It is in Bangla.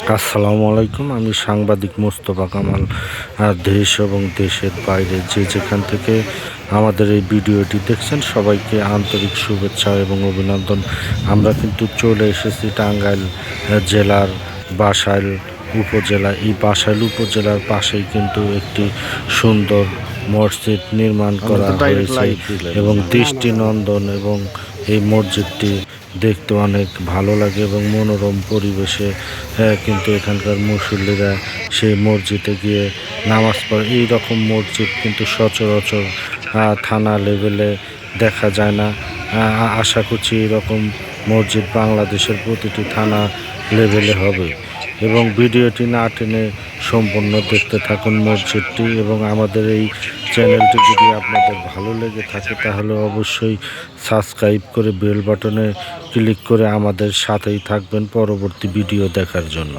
আসসালামু আলাইকুম আমি সাংবাদিক মোস্তফা কামাল। দেশ এবং দেশের বাইরে যে যেখান থেকে আমাদের এই ভিডিওটি দেখছেন সবাইকে আন্তরিক শুভেচ্ছা এবং অভিনন্দন। আমরা কিন্তু চলে এসেছি টাঙ্গাইল জেলার বাসাইল উপজেলা। এই বাসাইল উপজেলার পাশেই কিন্তু একটি সুন্দর মসজিদ নির্মাণ করা হয়েছে এবং দৃষ্টিনন্দন এবং এই মসজিদটি দেখতে অনেক ভালো লাগে এবং মনোরম পরিবেশে হ্যাঁ, কিন্তু এখানকার মুসল্লিরা সেই মসজিদে গিয়ে নামাজ পড়ে। এই রকম মসজিদ কিন্তু সচরাচর থানা লেভেলে দেখা যায় না। আশা করছি এরকম মসজিদ বাংলাদেশের প্রতিটি থানা লেভেলে হবে। এবং ভিডিওটি না টেনে সম্পূর্ণ দেখতে থাকুন মসজিদটি এবং আমাদের এই চ্যানেলটি যদি আপনাদের ভালো লেগে থাকে, তাহলে অবশ্যই সাবস্ক্রাইব করে বেল বাটনে ক্লিক করে আমাদের সাথেই থাকবেন পরবর্তী ভিডিও দেখার জন্য।